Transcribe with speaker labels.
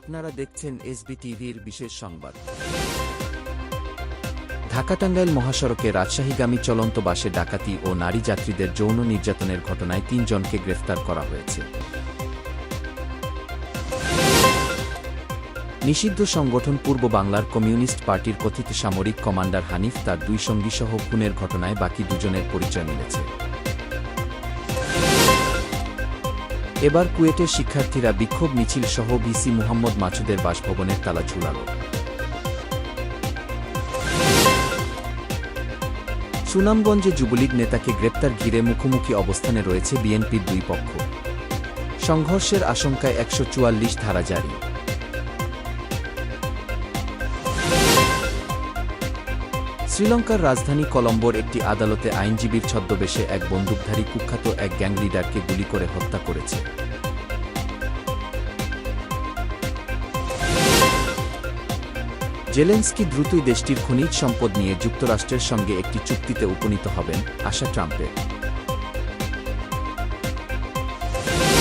Speaker 1: আপনারা দেখছেন এসবি টিভির বিশেষ সংবাদ। ঢাকা টাঙ্গাইল মহাসড়কে রাজশাহীগামী চলন্ত বাসে ডাকাতি ও নারী যাত্রীদের যৌন নির্যাতনের ঘটনায় তিনজনকে গ্রেফতার করা হয়েছে। নিষিদ্ধ সংগঠন পূর্ব বাংলার কমিউনিস্ট পার্টির কথিত সামরিক কমান্ডার হানিফ তার দুই সঙ্গীসহ খুনের ঘটনায় বাকি দুজনের পরিচয় মিলেছে। এবার কুয়েটের শিক্ষার্থীরা বিক্ষোভ মিছিল সহ ভিসি মুহাম্মদ মাছুদের বাসভবনের তালা ঝুলাল। সুনামগঞ্জে যুবলীগ নেতাকে গ্রেপ্তার ঘিরে মুখোমুখি অবস্থানে রয়েছে বিএনপির দুই পক্ষ। সংঘর্ষের আশঙ্কায় একশো চুয়াল্লিশ ধারা জারি। শ্রীলঙ্কার রাজধানী কলম্বোর একটি আদালতে আইনজীবীর ছদ্মবেশে এক বন্দুকধারী কুখ্যাত এক গ্যাং লিডারকে গুলি করে হত্যা করেছে। জেলেন্সকি দ্রুতই দেশটির খনিজ সম্পদ নিয়ে যুক্তরাষ্ট্রের সঙ্গে একটি চুক্তিতে উপনীত হবেন আশা ট্রাম্পের।